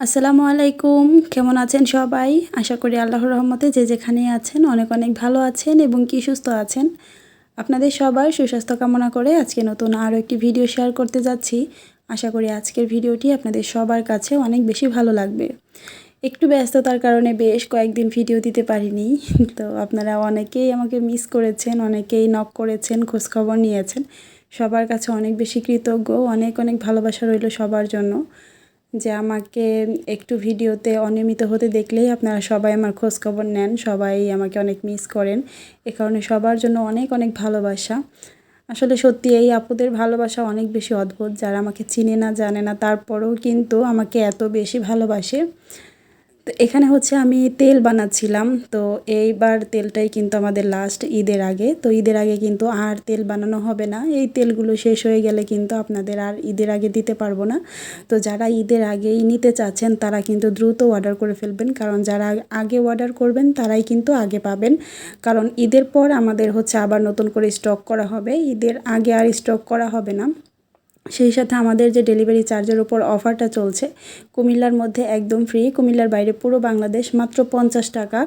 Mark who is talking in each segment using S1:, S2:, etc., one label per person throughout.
S1: আসসালামু আলাইকুম। কেমন আছেন সবাই? আশা করি আল্লাহর রহমতে যে যেখানে আছেন অনেক অনেক ভালো আছেন এবং কি সুস্থ আছেন। আপনাদের সবার সুস্বাস্থ্য কামনা করে আজকে নতুন আরও একটি ভিডিও শেয়ার করতে যাচ্ছি। আশা করি আজকের ভিডিওটি আপনাদের সবার কাছে অনেক বেশি ভালো লাগবে। একটু ব্যস্ততার কারণে বেশ কয়েকদিন ভিডিও দিতে পারিনি। তো আপনারা অনেকেই আমাকে মিস করেছেন, অনেকেই নক করেছেন, খোঁজখবর নিয়েছেন। সবার কাছে অনেক বেশি কৃতজ্ঞ, অনেক অনেক ভালোবাসা রইল সবার জন্য। যে আমাকে একটু ভিডিওতে অনিয়মিত হতে দেখলেই আপনারা সবাই আমার খোঁজখবর নেন, সবাই আমাকে অনেক মিস করেন। এ কারণে সবার জন্য অনেক অনেক ভালোবাসা। আসলে সত্যি এই আপুদের ভালোবাসা অনেক বেশি অদ্ভুত, যারা আমাকে চিনে না, জানে না, তারপরেও কিন্তু আমাকে এত বেশি ভালোবাসে। তো এখানে হচ্ছে আমি তেল বানাচ্ছিলাম। তো এইবার তেলটাই কিন্তু আমাদের লাস্ট ঈদের আগে। তো ঈদের আগে কিন্তু আর তেল বানানো হবে না। এই তেলগুলো শেষ হয়ে গেলে কিন্তু আপনাদের আর ঈদের আগে দিতে পারব না। তো যারা ঈদের আগেই নিতে চাচ্ছেন, তারা কিন্তু দ্রুত অর্ডার করে ফেলবেন। কারণ যারা আগে অর্ডার করবেন, তারাই কিন্তু আগে পাবেন। কারণ ঈদের পর আমাদের হচ্ছে আবার নতুন করে স্টক করা হবে। ঈদের আগে আর স্টক করা হবে না। সেই সাথে আমাদের যে ডেলিভারি চার্জের ওপর অফারটা চলছে, কুমিল্লার মধ্যে একদম ফ্রি কুমিল্লার বাইরে পুরো বাংলাদেশ মাত্র পঞ্চাশ টাকা।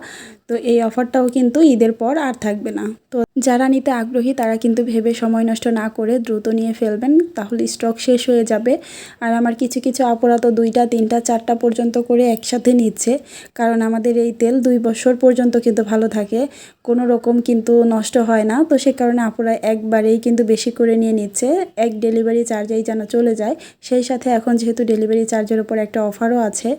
S1: তো এই অফারটাও কিন্তু ঈদের পর আর থাকবে না। তো যারা নিতে আগ্রহী, তারা কিন্তু ভেবে সময় নষ্ট না করে দ্রুত নিয়ে ফেলবেন, তাহলে স্টক শেষ হয়ে যাবে। আর আমার কিছু কিছু অপরাধ দুইটা, তিনটা, চারটা পর্যন্ত করে একসাথে নিচ্ছে, কারণ আমাদের এই তেল দুই বছর পর্যন্ত কিন্তু ভালো থাকে, কোনো রকম কিন্তু নষ্ট হয় না। তো সে কারণে আপুরা একবারেই কিন্তু বেশি করে নিয়ে নিচ্ছে, এক ডেলিভারি চার্জেই যেন চলে যায়। সেই সাথে এখন যেহেতু ডেলিভারি চার্জের ওপর একটা অফারও আছে,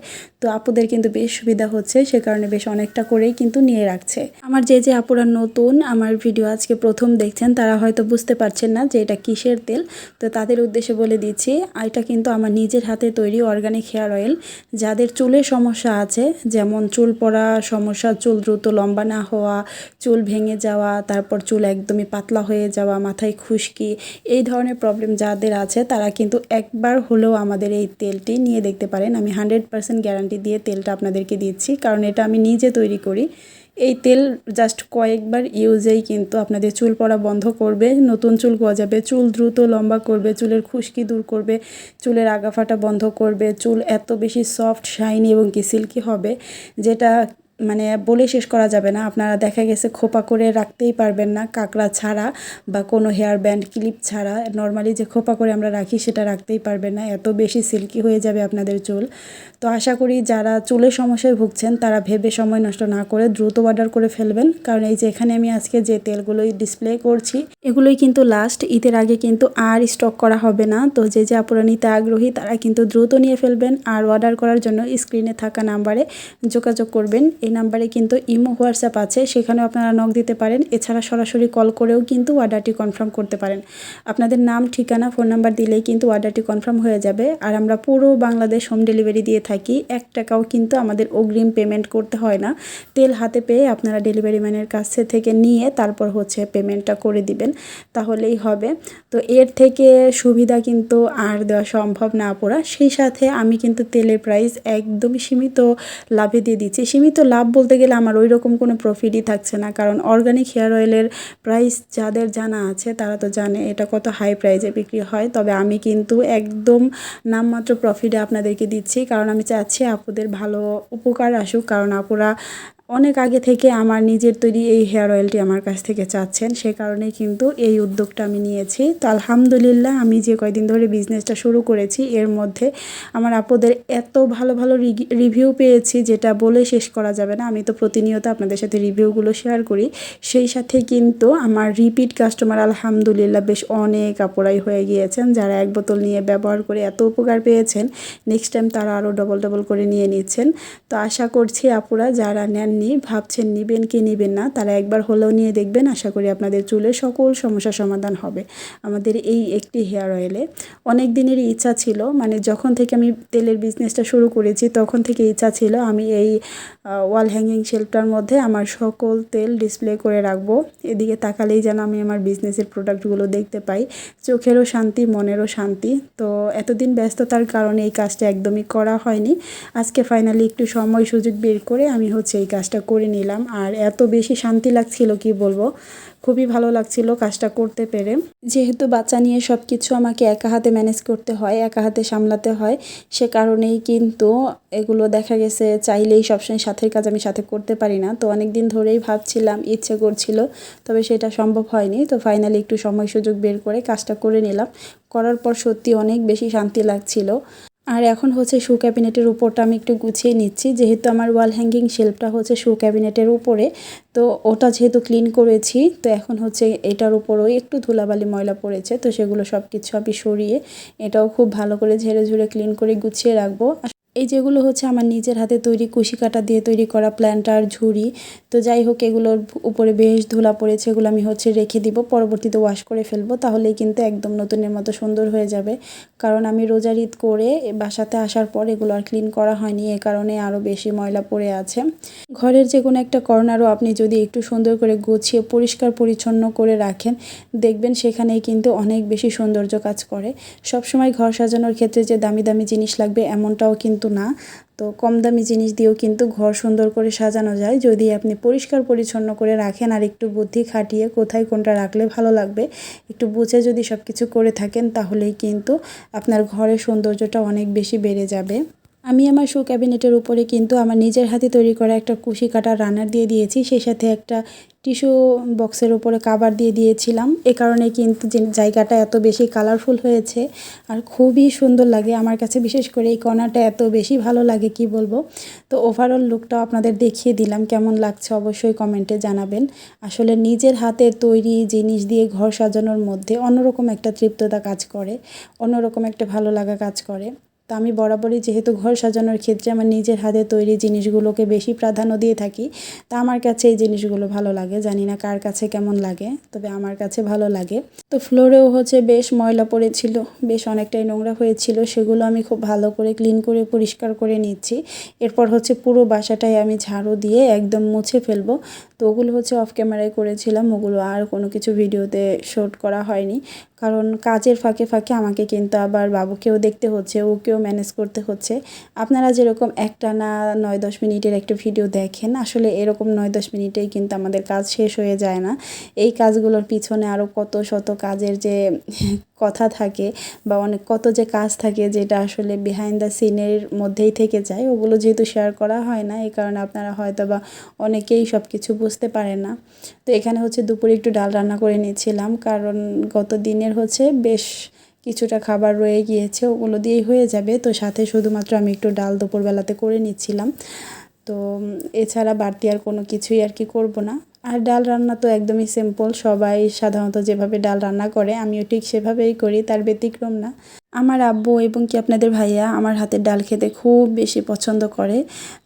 S1: তো আপুদের কিন্তু বেশ সুবিধা হচ্ছে, সে কারণে বেশ অনেকটা করেই কিন্তু নিয়ে রাখছে। আমার যে যে আপুরা নতুন আমার ভিডিও আজকে প্রথম দেখছেন, তারা হয়তো বুঝতে পারছেন না যে এটা কিসের তেল। তো তাদের উদ্দেশ্যে বলে দিচ্ছি এটা কিন্তু আমার নিজের হাতে তৈরি অর্গানিক হেয়ার অয়েল যাদের চুলের সমস্যা আছে, যেমন চুল পড়া সমস্যা, চুল দ্রুত লম্বা না হওয়া, চুল ভেঙে যাওয়া, তারপর চুল একদমই পাতলা হয়ে যাওয়া, মাথায় খুশকি, এই ধরনের প্রবলেম যাদের আছে, তারা কিন্তু একবার হলেও আমাদের এই তেলটি নিয়ে দেখতে পারেন। আমি হান্ড্রেড পারসেন্ট গ্যারান্টি দিয়ে তেলটা আপনাদেরকে দিচ্ছি, কারণ এটা আমি নিজে তৈরি করি। এই তেল জাস্ট কয়েকবার ইউজেই কিন্তু আপনাদের চুল পড়া বন্ধ করবে, নতুন চুল গজাবে, চুল দ্রুত লম্বা করবে, চুলের খুশকি দূর করবে, চুলের আগাফাটা বন্ধ করবে, চুল এত বেশি সফট শাইনি এবং কি সিল্কি হবে, যেটা মানে বলে শেষ করা যাবে না। আপনারা দেখা গেছে খোপা করে রাখতেই পারবেন না, কাঁকড়া ছাড়া বা কোনো হেয়ার ব্যান্ড ক্লিপ ছাড়া। নর্মালি যে খোপা করে আমরা রাখি সেটা রাখতেই পারবেন না। এত বেশি সিল্কি হয়ে যাবে আপনাদের চুল। তো আশা করি যারা চুলের সমস্যায় ভুগছেন, তারা ভেবে সময় নষ্ট না করে দ্রুত অর্ডার করে ফেলবেন। কারণ এই যে এখানে আমি আজকে যে তেলগুলোই ডিসপ্লে করছি, এগুলোই কিন্তু লাস্ট ঈদের আগে কিন্তু আর স্টক করা হবে না। তো যে যে আপুরা নিতে আগ্রহী, তারা কিন্তু দ্রুত নিয়ে ফেলবেন। আর অর্ডার করার জন্য স্ক্রিনে থাকা নাম্বারে যোগাযোগ করবেন। এই নাম্বারে কিন্তু ইমো, হোয়াটসঅ্যাপ আছে, সেখানেও আপনারা নক দিতে পারেন। এছাড়া সরাসরি কল করেও কিন্তু অর্ডারটি কনফার্ম করতে পারেন। আপনাদের নাম, ঠিকানা ফোন নাম্বার দিলেই কিন্তু অর্ডারটি কনফার্ম হয়ে যাবে। আর আমরা পুরো বাংলাদেশ হোম ডেলিভারি দিয়ে থাকি। এক টাকাও কিন্তু আমাদের অগ্রিম পেমেন্ট করতে হয় না। তেল হাতে পেয়ে আপনারা ডেলিভারি ম্যানের কাছে থেকে নিয়ে তারপর হচ্ছে পেমেন্টটা করে দিবেন। তাহলেই হবে। তো এর থেকে সুবিধা কিন্তু আর দেওয়া সম্ভব না পড়া। সেই সাথে আমি কিন্তু তেলের প্রাইস একদমই সীমিত লাভে দিয়ে দিচ্ছি। সীমিত লাভ বলতে গেলে আমার ওই রকম কোনো প্রফিটই থাকছে না। কারণ অর্গানিক হেয়ার অয়েলের প্রাইস যাদের জানা আছে, তারা তো জানে এটা কত হাই প্রাইসে বিক্রি হয়। তবে আমি কিন্তু একদম নামমাত্র প্রফিটে আপনাদেরকে দিচ্ছি। কারণ আমি চাচ্ছি আপুদের ভালো উপকার আসুক। কারণ আপুরা অনেক আগে থেকে আমার নিজের তৈরি এই হেয়ার অয়েলটি আমার কাছ থেকে চাচ্ছেন। সে কারণে কিন্তু এই উদ্যোগটা আমি নিয়েছি। তো আলহামদুলিল্লাহ আমি যে কয়দিন ধরে বিজনেসটা শুরু করেছি, এর মধ্যে আমার আপুদের এত ভালো ভালো রিভিউ পেয়েছি যেটা বলে শেষ করা যাবে না। আমি তো প্রতিনিয়ত আপনাদের সাথে রিভিউগুলো শেয়ার করি। সেই সাথে কিন্তু আমার রিপিট কাস্টমার আলহামদুলিল্লাহ বেশ অনেক আপুরাই হয়ে গিয়েছেন, যারা এক বোতল নিয়ে ব্যবহার করে এত উপকার পেয়েছেন। নেক্সট টাইম তারা আরও ডবল ডবল করে নিয়ে নিচ্ছেন। তো আশা করছি আপুরা যারা নেন নেননি ভাবছেন, নিবেন কি নিবেন না, তারা একবার হলেও নিয়ে দেখবেন। আশা করি আপনাদের চুলের সকল সমস্যার সমাধান হবে। আমাদের এই একটি হেয়ার অয়েলে অনেক দিনেরই ইচ্ছা ছিল মানে যখন থেকে আমি তেলের বিজনেসটা শুরু করেছি, তখন থেকে ইচ্ছা ছিল আমি এই ওয়াল হ্যাঙ্গিং শেল্ফটার মধ্যে আমার সকল তেল ডিসপ্লে করে রাখব। এদিকে তাকালেই যেন আমি আমার বিজনেসের প্রোডাক্টগুলো দেখতে পাই। চোখেরও শান্তি, মনেরও শান্তি। তো এতদিন ব্যস্ততার কারণে এই কাজটা একদমই করা হয়নি। আজকে ফাইনালি একটু সময় সুযোগ বের করে আমি হচ্ছে এই কাজটা কাজটা করে নিলাম। আর এত বেশি শান্তি লাগছিল, কি বলব? খুবই ভালো লাগছিল কাজটা করতে পেরে। যেহেতু বাচ্চা নিয়ে সব কিছু আমাকে একা হাতে ম্যানেজ করতে হয়, একা হাতে সামলাতে হয়, সে কারণেই কিন্তু এগুলো দেখা গেছে চাইলেই সবসময় সাথের কাজ আমি সাথে করতে পারি না। তো অনেক দিন ধরেই ভাবছিলাম, ইচ্ছে করছিল, তবে সেটা সম্ভব হয়নি। তো ফাইনালি একটু সময় সুযোগ বের করে কাজটা করে নিলাম। করার পর সত্যি অনেক বেশি শান্তি লাগছিল। আর এখন হচ্ছে শু ক্যাবিনেটের উপরটা আমি একটু গুছিয়ে নিচ্ছি। যেহেতু আমার ওয়াল হ্যাঙ্গিং শেলফটা হচ্ছে শু ক্যাবিনেটের উপরে, তো ওটা যেহেতু ক্লিন করেছি, তো এখন হচ্ছে এটার উপরও একটু ধুলাবালি ময়লা পড়েছে, তো সেগুলো সব কিছু আমি সরিয়ে এটাও খুব ভালো করে ঝেড়ে ঝুড়ে ক্লিন করে গুছিয়ে রাখব। এই যেগুলো হচ্ছে আমার নিজের হাতে তৈরি কুশি কাটা দিয়ে তৈরি করা প্ল্যান্টার, ঝুড়ি, তো যাই হোক এগুলোর উপরে বেশ ধুলা পড়েছে, এগুলো আমি হচ্ছে রেখে দিব, পরবর্তীতে ওয়াশ করে ফেলব, তাহলেই কিন্তু একদম নতুনের মতো সুন্দর হয়ে যাবে। কারণ আমি রোজার ঈদ করে বাসাতে আসার পর এগুলো আর ক্লিন করা হয়নি, এ কারণে আরও বেশি ময়লা পড়ে আছে। ঘরের যে কোনো একটা কর্নারও আপনি যদি একটু সুন্দর করে গুছিয়ে পরিষ্কার পরিচ্ছন্ন করে রাখেন, দেখবেন সেখানেই কিন্তু অনেক বেশি সৌন্দর্য কাজ করে। সবসময় ঘর সাজানোর ক্ষেত্রে যে দামি দামি জিনিস লাগবে, এমনটাও কিন্তু না। তো কম দামি জিনিস দিয়েও কিন্তু ঘর সুন্দর করে সাজানো যায়। যদি আপনি পরিষ্কার পরিচ্ছন্ন করে রাখেন আর একটু বুদ্ধি খাটিয়ে কোথায় কোনটা রাখলে ভালো লাগবে, একটু বুঝে যদি সব কিছু করে থাকেন, তাহলেই কিন্তু আপনার ঘরের সৌন্দর্যটা অনেক বেশি বেড়ে যাবে। আমি আমার শু ক্যাবিনেটের উপরে কিন্তু আমার নিজের হাতে তৈরি করা একটা কুশি কাটা রানার দিয়ে দিয়েছি। সেই সাথে একটা টিস্যু বক্সের উপরে কাবার দিয়ে দিয়েছিলাম। এ কারণে কিন্তু যে জায়গাটা এত বেশি কালারফুল হয়েছে আর খুবই সুন্দর লাগে আমার কাছে। বিশেষ করে এই কণাটা এত বেশি ভালো লাগে, কি বলব? তো ওভারঅল লুকটাও আপনাদের দেখিয়ে দিলাম। কেমন লাগছে অবশ্যই কমেন্টে জানাবেন। আসলে নিজের হাতের তৈরি জিনিস দিয়ে ঘর সাজানোর মধ্যে অন্যরকম একটা তৃপ্ততা কাজ করে, অন্যরকম একটা ভালো লাগা কাজ করে। তো আমি বরাবরই যেহেতু ঘর সাজানোর ক্ষেত্রে আমার নিজের হাতে তৈরি জিনিসগুলোকে বেশি প্রাধান্য দিয়ে থাকি, তা আমার কাছে এই জিনিসগুলো ভালো লাগে। জানি না কার কাছে কেমন লাগে, তবে আমার কাছে ভালো লাগে। তো ফ্লোরেও হচ্ছে বেশ ময়লা পড়েছিল, বেশ অনেকটাই নোংরা হয়েছিল, সেগুলো আমি খুব ভালো করে ক্লিন করে পরিষ্কার করে নিচ্ছি। এরপর হচ্ছে পুরো বাসাটাই আমি ঝাড়ু দিয়ে একদম মুছে ফেলব। তো ওগুলো হচ্ছে অফ ক্যামেরায় করেছিলাম, ওগুলো আর কোনো কিছু ভিডিওতে শ্যুট করা হয়নি। কারণ কাজের ফাঁকে ফাঁকে আমাকে কিন্তু আবার বাবুকেও দেখতে হচ্ছে, ওকেও ম্যানেজ করতে হচ্ছে। আপনারা যেরকম একটা না নয় দশ মিনিটের একটা ভিডিও দেখেন, আসলে এরকম নয় দশ মিনিটেই কিন্তু আমাদের কাজ শেষ হয়ে যায় না। এই কাজগুলোর পিছনে আরও কত শত কাজের যে কথা থাকে বা অনেক কত যে কাজ থাকে যেটা আসলে বিহাইন্ড দ্য সিনের মধ্যেই থেকে যায়, ওগুলো যেহেতু শেয়ার করা হয় না, এই কারণে আপনারা হয়তো বা অনেকেই সব কিছু বুঝতে পারে না। তো এখানে হচ্ছে দুপুরে একটু ডাল রান্না করে নিয়েছিলাম, কারণ গত দিনের হচ্ছে বেশ কিছুটা খাবার রয়ে গিয়েছে, ওগুলো দিয়েই হয়ে যাবে। তো সাথে শুধুমাত্র আমি একটু ডাল দুপুরবেলাতে করে নিচ্ছিলাম। তো এছাড়া বাড়তি আর কোনো কিছুই আর কি করব না। আর ডাল রান্না তো একদমই সিম্পল সবাই সাধারণত যেভাবে ডাল রান্না করে, আমিও ঠিক সেভাবেই করি, তার ব্যতিক্রম না। আমার আব্বু এবং কি আপনাদের ভাইয়া আমার হাতের ডাল খেতে খুব বেশি পছন্দ করে,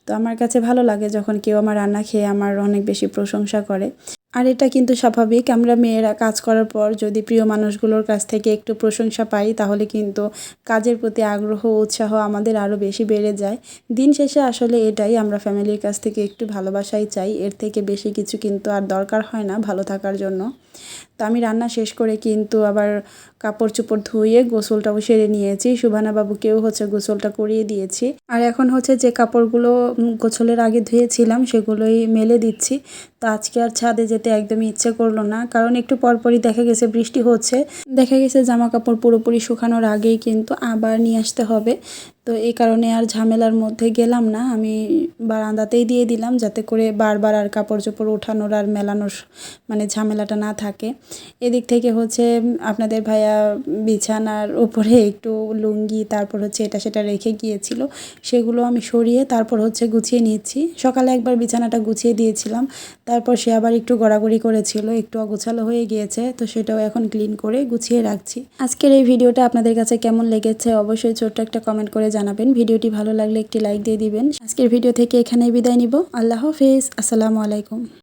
S1: তো আমার কাছে ভালো লাগে যখন কেউ আমার রান্না খেয়ে আমার অনেক বেশি প্রশংসা করে। আর এটা কিন্তু স্বাভাবিক। আমরা মেয়েরা কাজ করার পর যদি প্রিয় মানুষগুলোর কাছ থেকে একটু প্রশংসা পাই, তাহলে কিন্তু কাজের প্রতি আগ্রহ উৎসাহ আমাদের আরও বেশি বেড়ে যায়। দিন শেষে আসলে এটাই, আমরা ফ্যামিলির কাছ থেকে একটু ভালোবাসাই চাই। এর থেকে বেশি কিছু কিন্তু আর দরকার হয় না ভালো থাকার জন্য। তো আমি রান্না শেষ করে কিন্তু আবার কাপড় চোপড় ধুয়ে গোসলটাও সেরে নিয়েছি। সুভানা বাবুকেও হচ্ছে গোসলটা করিয়ে দিয়েছি। আর এখন হচ্ছে যে কাপড়গুলো গোসলের আগে ধুয়েছিলাম, সেগুলোই মেলে দিচ্ছি। তো আজকে আর ছাদে যেতে একদমই ইচ্ছে করল না। কারণ একটু পরপরই দেখা গেছে বৃষ্টি হচ্ছে। দেখা গেছে জামা কাপড় পুরোপুরি শুকানোর আগেই কিন্তু আবার নিয়ে আসতে হবে। তো এই কারণে আর ঝামেলার মধ্যে গেলাম না। আমি বারান্দাতেই দিয়ে দিলাম যাতে করে বারবার আর কাপড় চোপড় ওঠানোর আর মেলানোর মানে ঝামেলাটা না থাকে। এদিক থেকে হচ্ছে আপনাদের ভাইয়া বিছানার উপরে একটু লুঙ্গি, তারপর হচ্ছে এটা সেটা রেখে গিয়েছিল। সেগুলো আমি সরিয়ে তারপর হচ্ছে গুছিয়ে নিয়েছি। সকালে একবার বিছানাটা গুছিয়ে দিয়েছিলাম, তারপর সে আবার একটু গড়াগড়ি করেছিল, একটু অগোছালো হয়ে গিয়েছে, তো সেটাও এখন ক্লিন করে গুছিয়ে রাখছি। আজকের এই ভিডিওটা আপনাদের কাছে কেমন লেগেছে অবশ্যই ছোট্ট একটা কমেন্ট করে জানাবেন। ভিডিওটি ভালো লাগলে একটি লাইক দিয়ে দিবেন। আজকের ভিডিও থেকে এখানেই বিদায় নিব। আল্লাহ হাফেজ। আসসালামু আলাইকুম।